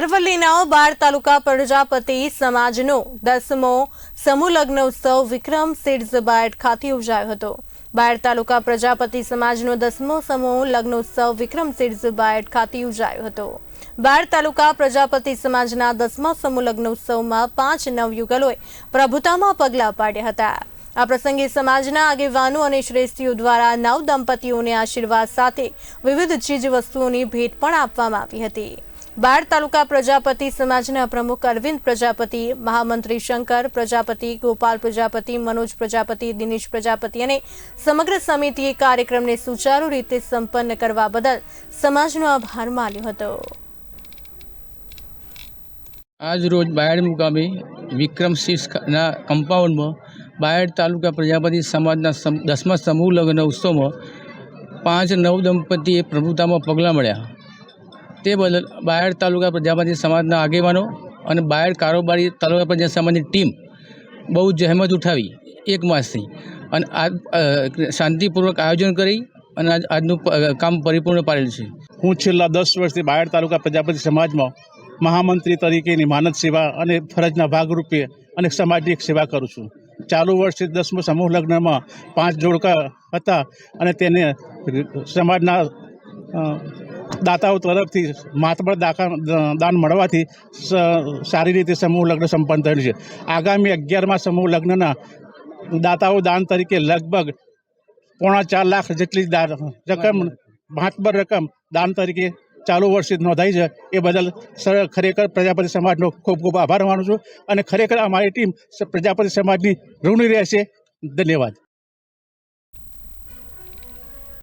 અરવલ્લીના બાર તાલુકા પ્રજાપતિ સમાજનો દસમો સમૂહ લગ્ન ઉત્સવ વિક્રમ સીડ્સ બાયડ ખાતે યોજાયો હતો. બાયડ તાલુકા પ્રજાપતિ સમાજનો દસમો સમૂહ લગ્ન ઉત્સવ વિક્રમ સીડ્સ બાયડ ખાતે યોજાયો હતો. બાયડ તાલુકા પ્રજાપતિ સમાજના દસમા સમૂહ લગ્ન ઉત્સવમાં પાંચ નવયુગલોએ પ્રભુતામાં પગલાં પાડ્યા હતા. આ પ્રસંગે સમાજના આગેવાનો અને શ્રેષ્ઠીઓ દ્વારા નવ દંપતીઓને આશીર્વાદ સાથે વિવિધ ચીજ વસ્તુઓની ભેટ પણ આપવામાં આવી હતી. બાળ તાલુકા પ્રજાપતિ સમાજના પ્રમુખ અરવિંદ પ્રજાપતિ, મહામંત્રી શંકર પ્રજાપતિ, ગોપાલ પ્રજાપતિ, મનોજ પ્રજાપતિ, દિનેશ પ્રજાપતિ અને સમગ્ર સમિતિએ કાર્યક્રમને સુચારુ રીતે સંપન્ન કરવા બદલ સમાજનો આભાર માન્યો હતો. આજ રોજ બાયડ મુકામે વિક્રમ શિષના કમ્પાઉન્ડમાં બાયડ તાલુકા પ્રજાપતિ સમાજના દસમા સમૂહ લગ્ન ઉત્સવમાં પાંચ નવ દંપતીએ પ્રભુતામાં પગલાં મળ્યા. તે બદલ બાયડ તાલુકા પ્રજાપતિ સમાજના આગેવાનો અને બાયડ કારોબારી તાલુકા પ્રજા સમાજની ટીમ બહુ જહેમત ઉઠાવી એક માસથી. અને આ શાંતિપૂર્વક આયોજન કરી અને આજ, આજનું કામ પરિપૂર્ણ પાડેલ છે. હું છેલ્લા દસ વર્ષથી બાયડ તાલુકા પ્રજાપતિ સમાજમાં મહામંત્રી તરીકેની માનદ સેવા અને ફરજના ભાગરૂપે અને સમાજની એક સેવા કરું છું. ચાલુ વર્ષે દસમું સમૂહ લગ્નમાં પાંચ જોડકા હતા અને તેને સમાજના દાતાઓ તરફથી માતબર દાન મળવાથી સારી રીતે સમૂહ લગ્ન સંપન્ન થયેલું છે. આગામી અગિયારમાં સમૂહ લગ્નના દાતાઓ દાન તરીકે લગભગ પોણા ચાર લાખ જેટલી રકમ મહાત્બર રકમ દાન તરીકે ચાલુ વર્ષે નોંધાઈ છે. એ બદલ ખરેખર પ્રજાપતિ સમાજનો ખૂબ ખૂબ આભાર માનું છું અને ખરેખર અમારી ટીમ પ્રજાપતિ સમાજની ઋણી રહેશે. ધન્યવાદ.